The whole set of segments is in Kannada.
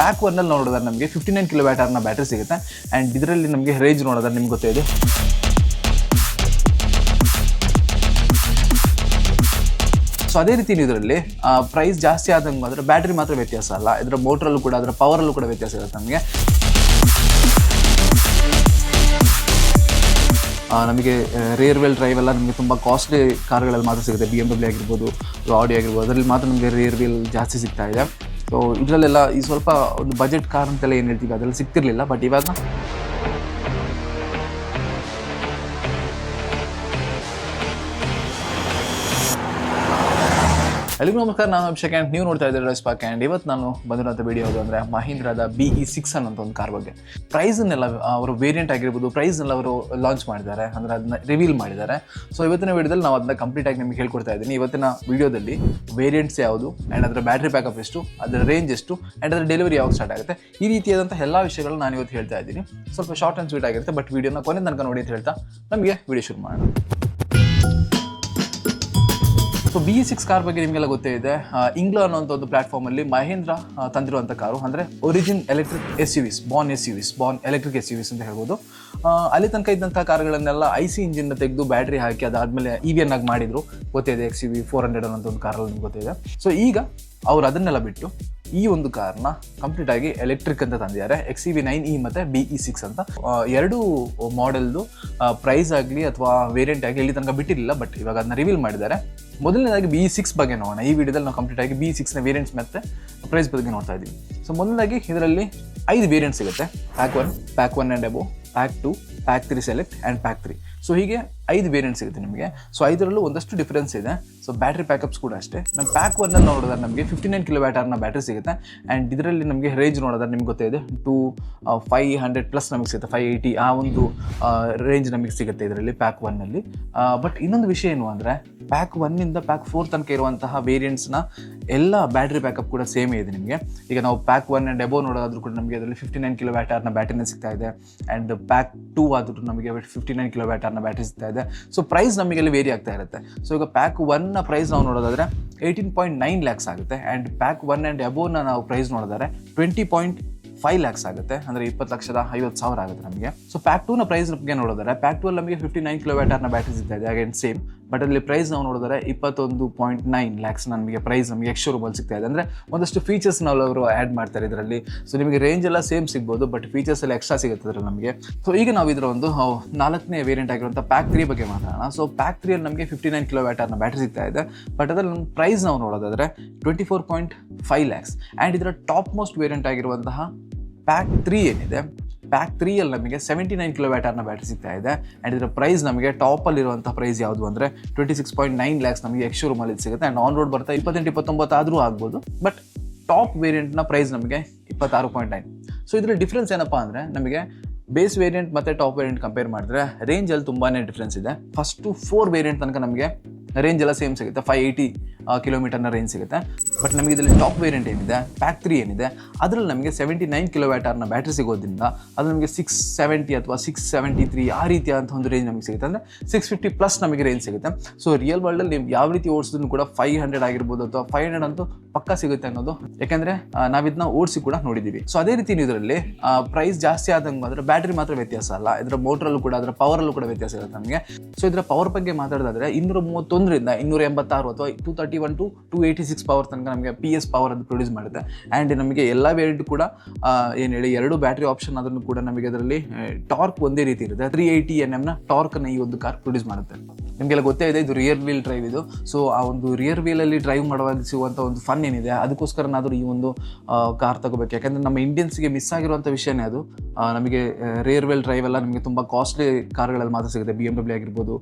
ಪ್ಯಾಕ್ ಒನ್ನಲ್ಲಿ ನೋಡಿದ್ರೆ ನಮಗೆ ಫಿಫ್ಟಿ ನೈನ್ ಕಿಲೋ ಬ್ಯಾಟರ್ನ ಬ್ಯಾಟ್ರಿ ಸಿಗುತ್ತೆ. ಆ್ಯಂಡ್ ಇದರಲ್ಲಿ ನಮಗೆ ರೇಂಜ್ ನೋಡೋದ್ರೆ ನಿಮ್ಗೆ ಗೊತ್ತಿದೆ ಸೊ ಅದೇ ರೀತಿ ಇದರಲ್ಲಿ ಪ್ರೈಸ್ ಜಾಸ್ತಿ ಆದಂಗೆ ಮಾತ್ರ ಬ್ಯಾಟ್ರಿ ಮಾತ್ರ ವ್ಯತ್ಯಾಸ ಅಲ್ಲ. ಇದರ ಮೋಟ್ರಲ್ಲೂ ಕೂಡ, ಅದರ ಪವರಲ್ಲೂ ಕೂಡ ವ್ಯತ್ಯಾಸ ಇರುತ್ತೆ ನಮಗೆ. ನಮಗೆ ರೇರ್ ವೆಲ್ ಡ್ರೈವ್ ಎಲ್ಲ ನಮಗೆ ತುಂಬ ಕಾಸ್ಟ್ಲಿ ಕಾರ್ಗಳಲ್ಲಿ ಮಾತ್ರ ಸಿಗುತ್ತೆ. ಬಿ ಎಂ ಡಬ್ಲ್ಯೂ ಆಗಿರ್ಬೋದು ಆಡಿ ಆಗಿರ್ಬೋದು, ಅದರಲ್ಲಿ ಮಾತ್ರ ನಮಗೆ ರೇರ್ ವೀಲ್ ಜಾಸ್ತಿ ಸಿಗ್ತಾ ಇದೆ. ಸೊ ಇದರಲ್ಲೆಲ್ಲ ಈ ಸ್ವಲ್ಪ ಒಂದು ಬಜೆಟ್ ಕಾರ್ ಅಂತೆಲ್ಲ ಏನು ಹೇಳ್ತೀವಿ ಅದೆಲ್ಲ ಸಿಗ್ತಿರ್ಲಿಲ್ಲ ಬಟ್ ಇವಾಗ ಎಲ್ಲಿಗೂ ನಮಸ್ಕಾರ, ನಾನು ಅಭಿಷೇಕ್ ಆ್ಯಂಡ್ ನೀವು ನೋಡ್ತಾ ಇದ್ದೀರಾ ರೈಸ್ ಪಾಕ್ ಆ್ಯಂಡ್ ಇವತ್ತು ನಾನು ಬಂದಿರೋಂಥ ವಿಡಿಯೋ ಅದು ಅಂದರೆ ಮಹೀಂದ್ರದ ಬಿ ಇ ಸಿಕ್ಸ್ ಅನ್ನೋಂಥ ಒಂದು ಕಾರ್ ಬಗ್ಗೆ. ಪ್ರೈಸನ್ನೆಲ್ಲ ಅವರು ವೇರಿಯಂಟ್ ಆಗಿರ್ಬೋದು ಪ್ರೈಸ್ನೆಲ್ಲ ಅವರು ಲಾಂಚ್ ಮಾಡಿದ್ದಾರೆ, ಅಂದರೆ ಅದನ್ನ ರಿವೀಲ್ ಮಾಡಿದ್ದಾರೆ. ಸೊ ಇವತ್ತಿನ ವಿಡಿಯೋದಲ್ಲಿ ನಾವು ಅದನ್ನ ಕಂಪ್ಲೀಟ್ ಆಗಿ ನಿಮಗೆ ಹೇಳ್ಕೊಡ್ತಾ ಇದ್ದೀನಿ. ಇವತ್ತಿನ ವಿಡಿಯೋದಲ್ಲಿ ವೇರಿಯಂಟ್ಸ್ ಯಾವುದು ಆ್ಯಂಡ್ ಅದರ ಬ್ಯಾಟ್ರಿ ಬ್ಯಾಕಪ್ ಎಷ್ಟು, ಅದರ ರೇಂಜ್ ಎಷ್ಟು ಆ್ಯಂಡ್ ಅದರ ಡೆಲಿವರಿ ಯಾವಾಗ ಸ್ಟಾರ್ಟ್ ಆಗುತ್ತೆ, ಈ ರೀತಿಯಾದಂಥ ಎಲ್ಲ ವಿಷಯಗಳನ್ನು ನಾನು ಇವತ್ತು ಹೇಳ್ತಾ ಇದ್ದೀನಿ. ಸ್ವಲ್ಪ ಶಾರ್ಟ್ ಆ್ಯಂಡ್ ಸ್ವೀಟ್ ಆಗಿರುತ್ತೆ ಬಟ್ ವೀಡಿಯೋನ ಕೊನೆ ತನಕ ನೋಡಿ ಅಂತ ಹೇಳ್ತಾ ನಮಗೆ ವಿಡಿಯೋ ಶುರು ಮಾಡೋಣ. ಸೊ ಬಿ ಸಿಕ್ಸ್ ಕಾರ್ ಬಗ್ಗೆ ನಿಮಗೆಲ್ಲ ಗೊತ್ತೇ ಇದೆ. ಇಂಗ್ಲೋ ಅನ್ನೋಂಥ ಒಂದು ಪ್ಲಾಟ್ಫಾರ್ಮಲ್ಲಿ ಮಹೇಂದ್ರ ತಂದಿರುವಂಥ ಕಾರು ಅಂದರೆ origin electric S U V's born S U V's born electric S U V's ಅಂತ ಹೇಳ್ಬೋದು. ಅಲ್ಲಿ ತನಕ ಇದ್ದಂಥ ಕಾರ್ಗಳನ್ನೆಲ್ಲ ಐ ಸಿ ಇಂಜಿನ್ ತೆಗೆದು ಬ್ಯಾಟ್ರಿ ಹಾಕಿ ಅದಾದಮೇಲೆ ಇ ವಿ ಎನ್ ಆಗಿ ಮಾಡಿದ್ರು. ಇದೆ X U V four hundred ಅನ್ನೋಂಥ ಒಂದು ಕಾರಲ್ಲಿ ನಿಮ್ಗೆ ಗೊತ್ತಿದೆ ಸೊ ಈಗ ಅವ್ರು ಅದನ್ನೆಲ್ಲ ಬಿಟ್ಟು ಈ ಒಂದು ಕಾರ್ನ ಕಂಪ್ಲೀಟ್ ಆಗಿ ಎಲೆಕ್ಟ್ರಿಕ್ ಅಂತ ತಂದಿದ್ದಾರೆ. X E V nine E ಮತ್ತು ಬಿ ಇ ಸಿಕ್ಸ್ ಅಂತ. ಎರಡು ಮಾಡೆಲ್ದು ಪ್ರೈಸ್ ಆಗಲಿ ಅಥವಾ ವೇರಿಯಂಟ್ ಆಗಲಿ ಇಲ್ಲಿ ತನಕ ಬಿಟ್ಟಿರಲಿಲ್ಲ ಬಟ್ ಇವಾಗ ಅದನ್ನ ರಿವೀಲ್ ಮಾಡಿದ್ದಾರೆ. ಮೊದಲನೇದಾಗಿ ಬಿ ಸಿಕ್ಸ್ ಬಗ್ಗೆ ನೋಡೋಣ. ಈ ವಿಡಿಯೋದಲ್ಲಿ ನಾವು ಕಂಪ್ಲೀಟ್ ಆಗಿ ಬಿ ಸಿಕ್ಸ್ನ ವೇರಿಯಂಟ್ಸ್ ಮತ್ತೆ ಪ್ರೈಸ್ ಬಗ್ಗೆ ನೋಡ್ತಾ ಇದ್ದೀವಿ. ಸೊ ಮೊದಲನೇದಾಗಿ ಇದರಲ್ಲಿ ಐದು ವೇರಿಯಂಟ್ ಸಿಗುತ್ತೆ. Pack one pack one and above pack two pack three select and pack three so ಹೀಗೆ ಐದು ವೇರಿಯಂಟ್ ಸಿಗುತ್ತೆ ನಿಮಗೆ. ಸೊ ಐದರಲ್ಲೂ ಒಂದಷ್ಟು ಡಿಫ್ರೆನ್ಸ್ ಇದೆ. ಸೊ ಬ್ಯಾಟ್ರಿ ಪ್ಯಾಕಪ್ಸ್ ಕೂಡ ಅಷ್ಟೇ. ನಮ್ಮ ಪ್ಯಾಕ್ ಒನ್ನಲ್ಲಿ ನೋಡಿದ್ರೆ ನಮಗೆ ಫಿಫ್ಟಿ ನೈನ್ ಕಿಲೋ ಬ್ಯಾಟರ್ನ ಬ್ಯಾಟ್ರಿ ಸಿಗುತ್ತೆ. ಆ್ಯಂಡ್ ಇದರಲ್ಲಿ ನಮಗೆ ರೇಂಜ್ ನೋಡಿದ್ರೆ ನಿಮ್ಗೆ ಗೊತ್ತಿದೆ ಟು ಫೈವ್ ಹಂಡ್ರೆಡ್ ಪ್ಲಸ್ ನಮಗೆ ಸಿಗುತ್ತೆ. ಫೈವ್ ಏಯ್ಟಿ ಆ ಒಂದು ರೇಂಜ್ ನಮಗೆ ಸಿಗುತ್ತೆ ಇದರಲ್ಲಿ ಪ್ಯಾಕ್ ಒನ್ನಲ್ಲಿ ಬಟ್ ಇನ್ನೊಂದು ವಿಷಯ ಏನು ಅಂದರೆ ಪ್ಯಾಕ್ ಒನ್ನಿಂದ ಪ್ಯಾಕ್ ಫೋರ್ ತನಕ ಇರುವಂತಹ ವೇರಿಯಂಟ್ಸ್ನ ಎಲ್ಲ ಬ್ಯಾಟ್ರಿ ಬ್ಯಾಕಪ್ ಕೂಡ ಸೇಮೇ ಇದೆ ನಿಮಗೆ. ಈಗ ನಾವು ಪ್ಯಾಕ್ ಒನ್ ಆ್ಯಂಡ್ ಎಬೋ ನೋಡೋದಾದ್ರೂ ಕೂಡ ನಮಗೆ ಅದರಲ್ಲಿ ಫಿಫ್ಟಿ ನೈನ್ ಕಿಲೋ ಬ್ಯಾಟರ್ನ ಬ್ಯಾಟ್ರಿನೇ ಸಿಗ್ತಾ ಇದೆ. ಆ್ಯಂಡ್ ಪ್ಯಾಕ್ ಟೂ ಆದರೂ ನಮಗೆ ಫಿಫ್ಟಿ ನೈನ್ ಕಿಲೋ ಬ್ಯಾಟರ್ನ ಬ್ಯಾಟ್ರಿ ಸಿಗ್ತಾ ಇದೆ. ಸೊ ಪ್ರೈಸ್ ನಮಗೆ ಅಲ್ಲಿ ವೇರಿ ಆಗ್ತಾ ಇರುತ್ತೆ. ಸೊ ಈಗ ಪ್ಯಾಕ್ ಒನ್ನ ಪ್ರೈಸ್ ನಾವು ನೋಡೋದಾದ್ರೆ ಏಯ್ಟೀನ್ ಪಾಯಿಂಟ್ ನೈನ್ ಲ್ಯಾಕ್ಸ್ ಆಗುತ್ತೆ. ಆ್ಯಂಡ್ ಪ್ಯಾಕ್ ಒನ್ ಆ್ಯಂಡ್ ಅಬೋವ್ನ ನಾವು ಪ್ರೈಸ್ ನೋಡಿದ್ರೆ ಟ್ವೆಂಟಿ ಪಾಯಿಂಟ್ ಫೈವ್ ಲ್ಯಾಕ್ಸ್ ಆಗುತ್ತೆ. ಅಂದರೆ ಇಪ್ಪತ್ತು ಲಕ್ಷದ ಐವತ್ತು ಸಾವಿರ ಆಗುತ್ತೆ ನಮಗೆ. ಸೊ ಪ್ಯಾಕ್ ಟೂನ ಪ್ರೈಸ್ ಬಗ್ಗೆ ನೋಡಿದ್ರೆ ಪ್ಯಾಕ್ ಟೂ ಅಲ್ಲಿ ನಮಗೆ ಫಿಫ್ಟಿ ನೈನ್ ಕಿಲೋ ಬ್ಯಾಟ್ರಿ ಸಿಗ್ತಾ ಇದೆ. ಅಗೇನ್ ಸೇಮ್ ಬಟ್ ಅಲ್ಲಿ ಪ್ರೈಸ್ ನಾವು ನೋಡಿದ್ರೆ ಇಪ್ಪತ್ತೊಂದು ಪಾಯಿಂಟ್ ನೈನ್ ಲ್ಯಾಕ್ಸ್ ನಮಗೆ ಪ್ರೈಸ್ ನಮಗೆ ಎಕ್ಸ್ ಶೋರೂಮಲ್ಲಿ ಸಿಗ್ತಾ ಇದೆ. ಅಂದರೆ ಒಂದಷ್ಟು ಫೀಚರ್ಸ್ ನಾವು ಅವರು ಆ್ಯಡ್ ಮಾಡ್ತಾರೆ ಇದರಲ್ಲಿ. ಸೊ ನಿಮಗೆ ರೇಂಜ್ ಎಲ್ಲ ಸೇಮ್ ಸಿಗ್ಬೋದು ಬಟ್ ಫೀಚರ್ಸ್ ಎಲ್ಲ ಎಕ್ಸ್ಟ್ರಾ ಸಿಗುತ್ತೆ ಅದರಲ್ಲಿ ನಮಗೆ. ಸೊ ಈಗ ನಾವು ಇದರ ಒಂದು ನಾಲ್ಕನೇ ವೇರಿಯಂಟ್ ಆಗಿರುವಂಥ ಪ್ಯಾಕ್ ತ್ರೀ ಬಗ್ಗೆ ಮಾತಾಡೋಣ. ಸೊ ಪ್ಯಾಕ್ ತ್ರೀಯಲ್ಲಿ ನಮಗೆ ಫಿಫ್ಟಿ ನೈನ್ ಕಿಲೋ ವ್ಯಾಟರ್ನ ಬ್ಯಾಟ್ರಿ ಸಿಗ್ತಾ ಇದೆ. ಬಟ್ ನಮ್ಮ ಪ್ರೈಸ್ ನಾವು ನೋಡೋದಾದರೆ twenty four point five lakhs and ಇದರ ಟಾಪ್ ಮೋಸ್ಟ್ ವೇರಿಯಂಟ್ ಆಗಿರುವಂತಹ ಪ್ಯಾಕ್ ತ್ರೀ ಏನಿದೆ? ಪ್ಯಾಕ್ ತ್ರೀಯಲ್ಲಿ ನಮಗೆ ಸೆವೆಂಟಿ ನೈನ್ ಕಿಲೋ ಬ್ಯಾಟ್ರಿ ಸಿಗ್ತಾ ಇದೆ. ಆ್ಯಂಡ್ ಇದರ ಪ್ರೈಸ್ ನಮಗೆ ಟಾಪಲ್ಲಿರುವಂಥ ಪ್ರೈಸ್ ಯಾವುದು ಅಂದರೆ twenty six point nine lakhs ನಮಗೆ ಎಕ್ಸ್ ಶೋರೂಮಲ್ಲಿ ಸಿಗುತ್ತೆ. ಆ್ಯಂಡ್ ಆನ್ ರೋಡ್ ಬರ್ತಾ ಇಪ್ಪತ್ತೆಂಟು, ಇಪ್ಪತ್ತೊಂಬತ್ತು ಆದರೂ ಆಗ್ಬೋದು. ಬಟ್ ಟಾಪ್ ವೇರಿಯಂಟ್ನ ಪ್ರೈಸ್ ನಮಗೆ ಇಪ್ಪತ್ತಾರು ಪಾಯಿಂಟ್ ನೈನ್ ಸೊ ಇದರ ಡಿಫ್ರೆನ್ಸ್ ಏನಪ್ಪ ಅಂದರೆ ನಮಗೆ ಬೇಸ್ ವೇರಿಯಂಟ್ ಮತ್ತು ಟಾಪ್ ವೇರಿಯಂಟ್ ಕಂಪೇರ್ ಮಾಡಿದ್ರೆ ರೇಂಜಲ್ಲಿ ತುಂಬಾ ಡಿಫ್ರೆನ್ಸ್ ಇದೆ. ಫಸ್ಟು ಫೋರ್ ವೇರಿಯಂಟ್ ತನಕ ನಮಗೆ ರೇಂಜ್ ಎಲ್ಲ ಸೇಮ್ ಸಿಗುತ್ತೆ. ಫೈವ್ ಏಯ್ಟಿ ಕಿಲೋಮೀಟರ್ನ ರೇಂಜ್ ಸಿಗುತ್ತೆ. ಬಟ್ ನಮಗೆ ಇದರಲ್ಲಿ ಟಾಪ್ ವೇರಿಯಂಟ್ ಏನಿದೆ? ಪ್ಯಾಕ್ ತ್ರೀ ಏನಿದೆ? ಅದರಲ್ಲಿ ನಮಗೆ ಸೆವೆಂಟಿ ನೈನ್ ಕಿಲೋ ಬ್ಯಾಟ್ರಿ ಸಿಗೋದ್ರಿಂದ ಅದು ನಮಗೆ ಸಿಕ್ಸ್ ಸೆವೆಂಟಿ ಅಥವಾ ಸಿಕ್ಸ್ ಸೆವೆಂಟಿ ತ್ರೀ ಆ ರೀತಿಯಾದಂಥ ಒಂದು ರೇಂಜ್ ನಮಗೆ ಸಿಗುತ್ತೆ. ಅಂದರೆ ಸಿಕ್ಸ್ ಫಿಫ್ಟಿ ಪ್ಲಸ್ ನಮಗೆ ರೇಂಜ್ ಸಿಗುತ್ತೆ. ಸೊ ರಿಯಲ್ ವರ್ಲ್ಡಲ್ಲಿ ನೀವು ಯಾವ ರೀತಿ ಓಡಿಸಿದ್ರು ಕೂಡ ಫೈವ್ ಹಂಡ್ರೆಡ್ ಆಗಿರ್ಬೋದು ಅಥವಾ ಫೈವ್ ಹಂಡ್ರೆಡ್ ಅಂತೂ ಪಕ್ಕ ಸಿಗುತ್ತೆ ಅನ್ನೋದು. ಯಾಕೆಂದರೆ ನಾವಿದನ್ನ ಓಡಿಸಿ ಕೂಡ ನೋಡಿದ್ದೀವಿ ಸೊ ಅದೇ ರೀತಿ ಇದರಲ್ಲಿ ಪ್ರೈಸ್ ಜಾಸ್ತಿ ಆದಂಗೆ ಅಂದರೆ ಬ್ಯಾಟ್ರಿ ಮಾತ್ರ ವ್ಯತ್ಯಾಸ ಅಲ್ಲ. ಇದರ ಮೋಟ್ರಲ್ಲೂ ಕೂಡ ಅದರ ಪವರಲ್ಲೂ ಕೂಡ ವ್ಯತ್ಯಾಸ ಇರುತ್ತೆ ನಮಗೆ. ಸೊ ಇದರ ಪವರ್ ಬಗ್ಗೆ ಮಾತಾಡೋದಾದ್ರೆ, ಇನ್ನೂರ ಮೂವತ್ತೊಂದರಿಂದ ಇನ್ನೂರ ಎಂಬತ್ತಾರು ಅಥವಾ two thirty one to two eighty six power ತನಕ ನಮಗೆ ಪಿ ಎಸ್ ಪವರ್ ಅದು ಪ್ರೊಡ್ಯೂಸ್ ಮಾಡುತ್ತೆ. ಆ್ಯಂಡ್ ನಮಗೆ ಎಲ್ಲ ವೇರಿಯಂಟ್ ಕೂಡ ಏನು ಹೇಳಿ, ಎರಡು ಬ್ಯಾಟ್ರಿ ಆಪ್ಷನ್ ಅದನ್ನು ಕೂಡ ನಮಗೆ ಅದರಲ್ಲಿ ಟಾರ್ಕ್ ಒಂದೇ ರೀತಿ ಇರುತ್ತೆ. ತ್ರೀ ಏಯ್ಟಿ ಎನ್ ಎಮ್ನ ಟಾರ್ಕ್ನ ಈ ಒಂದು ಕಾರ್ ಪ್ರೊಡ್ಯೂಸ್ ಮಾಡುತ್ತೆ. ನಿಮಗೆಲ್ಲ ಗೊತ್ತೇ ಇದೆ, ಇದು ರಿಯರ್ ವೀಲ್ ಡ್ರೈವ್ ಇದು. ಸೊ ಆ ಒಂದು ರಿಯರ್ ವೀಲಲ್ಲಿ ಡ್ರೈವ್ ಮಾಡುವಾಗ ಸಿಗುವಂಥ ಒಂದು ಫನ್ ಏನಿದೆ ಅದಕ್ಕೋಸ್ಕರನಾದರೂ ಈ ಒಂದು ಕಾರ್ ತಗೋಬೇಕು. ಯಾಕಂದರೆ ನಮ್ಮ ಇಂಡಿಯನ್ಸ್ಗೆ ಮಿಸ್ ಆಗಿರುವಂಥ ವಿಷಯನೇ ಅದು. ನಮಗೆ ರಿಯರ್ ವೀಲ್ ಡ್ರೈವ್ ಎಲ್ಲ ನಮಗೆ ತುಂಬ ಕಾಸ್ಟ್ಲಿ ಕಾರ್ಗಳಲ್ಲಿ ಮಾತ್ರ ಸಿಗುತ್ತೆ. ಬಿ ಎಂ ಡಬ್ಲ್ಯೂ ಆಗಿರ್ಬೋದು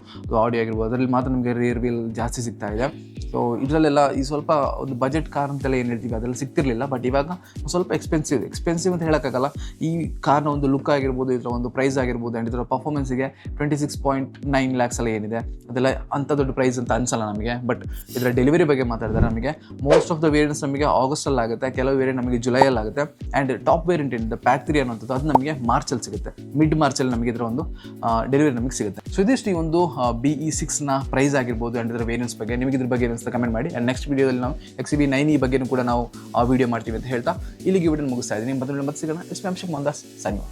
ಆಡಿ ಆಗಿರ್ಬೋದು, ಅದರಲ್ಲಿ ಮಾತ್ರ ನಮಗೆ ರಿಯರ್ ವೀಲ್ ಜಾಸ್ತಿ ಸಿಗ್ತಾ ಇದೆ. ಸೊ ಇದರಲ್ಲೆಲ್ಲ ಈ ಸ್ವಲ್ಪ ಒಂದು ಬಜೆಟ್ ಕಾರ್ ಅಂತೆಲ್ಲ ಏನು ಹೇಳ್ತೀವಿ ಅದೆಲ್ಲ ಸಿಗ್ತಿರ್ಲಿಲ್ಲ. ಬಟ್ ಇವಾಗ ಸ್ವಲ್ಪ ಎಕ್ಸ್ಪೆನ್ಸಿವ್ ಎಕ್ಸ್ಪೆನ್ಸಿವ್ ಅಂತ ಹೇಳೋಕ್ಕಾಗಲ್ಲ. ಈ ಕಾರ್ನ ಒಂದು ಲುಕ್ ಆಗಿರ್ಬೋದು, ಇದರ ಒಂದು ಪ್ರೈಸ್ ಆಗಿರ್ಬೋದು ಆ್ಯಂಡ್ ಇದರ ಪರ್ಫಾರ್ಮೆನ್ಸಿಗೆ twenty six point nine lakhs ಏನಿದೆ. ಅದೆಲ್ಲ ಅಂಥ ದೊಡ್ಡ ಪ್ರೈಸ್ ಅಂತ ಅನ್ಸಲ್ಲ ನಮಗೆ. ಬಟ್ ಇದರ ಡೆಲಿವರಿ ಬಗ್ಗೆ ಮಾತಾಡಿದ್ರೆ ನಮಗೆ ಮೋಸ್ಟ್ ಆಫ್ ದ ವೇರಿಯಂಟ್ಸ್ ನಮಗೆ ಆಗಸ್ಟಲ್ಲಿ ಆಗುತ್ತೆ, ಕೆಲವು ವೇರಿಯಂಟ್ ನಮಗೆ ಜುಲೈಯಲ್ಲಿ ಆಗುತ್ತೆ ಆ್ಯಂಡ್ ಟಾಪ್ ವೇರಿಯಂಟ್ ಏನಿದೆ ಪ್ಯಾಕ್ ತ್ರೀ ಅನ್ನೋಂಥದ್ದು ಅದು ನಮಗೆ ಮಾರ್ಚಲ್ಲಿ ಸಿಗುತ್ತೆ. ಮಿಡ್ ಮಾರ್ಚಲ್ಲಿ ನಮಗೆ ಇದರ ಒಂದು ಡೆಲಿವರಿ ನಮಗೆ ಸಿಗುತ್ತೆ. ಸೊ ಇದಿಷ್ಟು ಈ ಒಂದು ಬಿ ಇ ಸಿಕ್ಸ್ನ ಪ್ರೈಸ್ ಆಗಿರ್ಬೋದು ಆ್ಯಂಡ್ ಇದರ ವೇರಿಯಂಟ್ಸ್ ಬಗ್ಗೆ, ನಿಮಗೆ ಇದ್ರ ಬಗ್ಗೆ ಅನಿಸ್ತಾ ಕಮೆಂಟ್ ಮಾಡಿ. ಆ್ಯಂಡ್ ನೆಕ್ಸ್ಟ್ ವೀಡಿಯೋದಲ್ಲಿ ನಾವು ಎಕ್ಸ್ ಬಿ ನೈನ್ ಈ ಬಗ್ಗೆನೂ ಕೂಡ ನಾವು ವೀಡಿಯೋ ಮಾಡ್ತೀವಿ ಅಂತ ಹೇಳ್ತಾ ಇಲ್ಲಿಗೆ ವಿಡಿಯೋ ಮುಗಿಸ್ತಾ ಇದ್ದೀನಿ. ಮತ್ತೆ ಮತ್ತೆ ಸಿಗೋಣ. ಇಷ್ಟು ಅಂಶಕ್ಕೆ ಮಂದಾಸ್ ಸನ್ನಿ